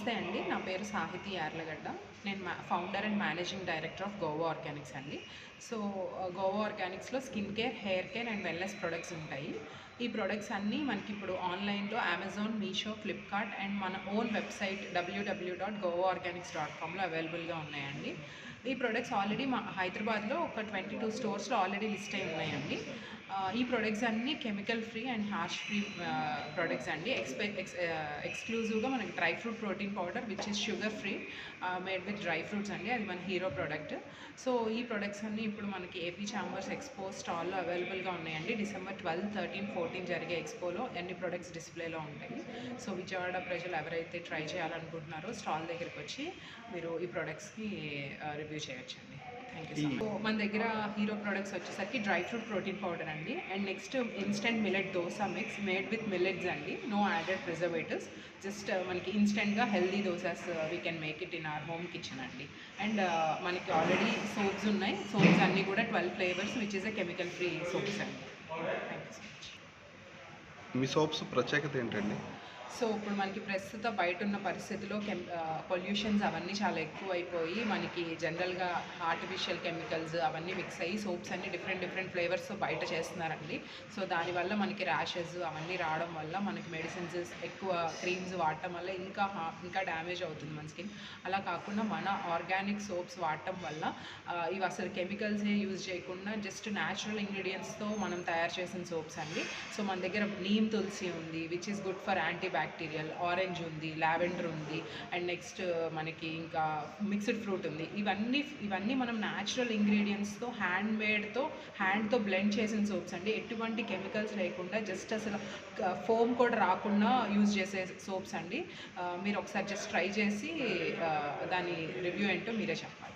నమస్తే అండి పేరు సాహితీ యార్లగడ్డ. నేను మా founder and managing director of Goa organics అండి. So Goa ఆర్గానిక్స్లో skin care hair care and wellness products ఉంటాయి. ఈ ప్రొడక్ట్స్ అన్నీ మనకి ఇప్పుడు ఆన్లైన్లో అమెజాన్ మీషో ఫ్లిప్కార్ట్ అండ్ మన own website W W dot Goa organics dot కామ్లో అవైలబుల్గా ఉన్నాయండి. ఈ ప్రొడక్ట్స్ ఆల్రెడీ మా హైదరాబాద్లో ఒక ట్వంటీ టూ స్టోర్స్లో ఆల్రెడీ లిస్ట్ అయి ఉన్నాయండి. Uh, ఈ ప్రొడక్ట్స్ అన్నీ chemical free and harsh free products అండి. ఎక్స్పె ఎక్స్ ఎక్స్క్లూజివ్గా మనకి dry fruit protein powder which is sugar free made with dry fruits అండి. అది మన హీరో ప్రోడక్ట్ సో ఈ ప్రొడక్ట్స్ అన్నీ ఇప్పుడు మనకి ఏపీ ఛాంబర్స్ ఎక్స్పో స్టాల్లో అవైలబుల్గా ఉన్నాయండి. డిసెంబర్ ట్వెల్వ్ థర్టీన్ ఫోర్టీన్ జరిగే ఎక్స్పోలో అన్ని ప్రొడక్ట్స్ డిస్ప్లేలో ఉంటాయి. సో విజయవాడ ప్రజలు ఎవరైతే ట్రై చేయాలనుకుంటున్నారో స్టాల్ దగ్గరికి వచ్చి మీరు ఈ ప్రొడక్ట్స్కి రివ్యూ చేయొచ్చండి. థ్యాంక్ యూ సో మన దగ్గర హీరో ప్రొడక్ట్స్ వచ్చేసరికి డ్రై ఫ్రూట్ ప్రోటీన్ పౌడర్ అండి. And next instant millet dosa mix made with millets అండి. నో యాడెడ్ ప్రిజర్వేటివ్స్ జస్ట్ మనకి ఇన్స్టెంట్గా healthy dosas we can make it in our home kitchen అండి. And మనకి already soaps ఉన్నాయి. Soaps అన్నీ కూడా twelve flavours which is a chemical free soaps అండి. మీ సోప్స్ ప్రత్యేకత ఏంటండి? సో ఇప్పుడు మనకి ప్రస్తుత బయట ఉన్న పరిస్థితిలో కెమ్ పొల్యూషన్స్ అవన్నీ చాలా ఎక్కువ అయిపోయి మనకి జనరల్గా ఆర్టిఫిషియల్ కెమికల్స్ అవన్నీ మిక్స్ అయ్యి సోప్స్ అన్ని డిఫరెంట్ డిఫరెంట్ ఫ్లేవర్స్ బయట చేస్తున్నారండి. సో దానివల్ల మనకి ర్యాషెస్ అవన్నీ రావడం వల్ల మనకి మెడిసిన్స్ ఎక్కువ క్రీమ్స్ వాడటం వల్ల ఇంకా హా- ఇంకా డ్యామేజ్ అవుతుంది మన స్కిన్. అలా కాకుండా మన ఆర్గానిక్ సోప్స్ వాడటం వల్ల ఇవి అసలు కెమికల్సే యూజ్ చేయకుండా జస్ట్ న్యాచురల్ ఇంగ్రీడియంట్స్తో మనం తయారు చేసిన సోప్స్ అండి. సో మన దగ్గర నీమ్ తులసి ఉంది which is good for anti bacterial orange ఉంది లావెండర్ ఉంది అండ్ నెక్స్ట్ uh, మనకి ఇంకా మిక్స్డ్ ఫ్రూట్ ఉంది. ఇవన్నీ ఇవన్నీ మనం న్యాచురల్ ఇంగ్రీడియంట్స్తో హ్యాండ్ మేడ్తో హ్యాండ్తో బ్లెండ్ చేసిన సోప్స్ అండి. ఎటువంటి కెమికల్స్ లేకుండా జస్ట్ అసలు ఫోమ్ కూడా రాకుండా యూజ్ చేసే సోప్స్ అండి. Uh, మీరు ఒకసారి జస్ట్ ట్రై చేసి uh, దాని రివ్యూ ఏంటో మీరే చెప్పండి